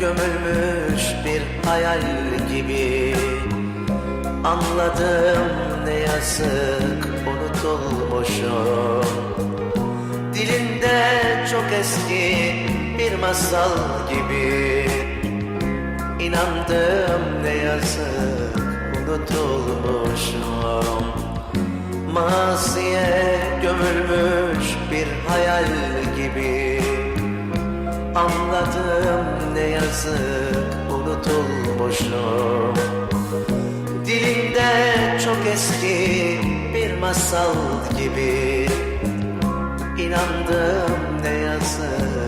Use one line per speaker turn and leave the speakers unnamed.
gömülmüş bir hayal gibi. Anladım ne yazık unutulmuşum. Dilinde çok eski bir masal gibi. İnandım ne yazık unutulmuşum. Maziye gömülmüş bir hayal gibi Anladım ne yazık unutulmuşum. Dilimde çok eski bir masal gibi. İnandım ne yazık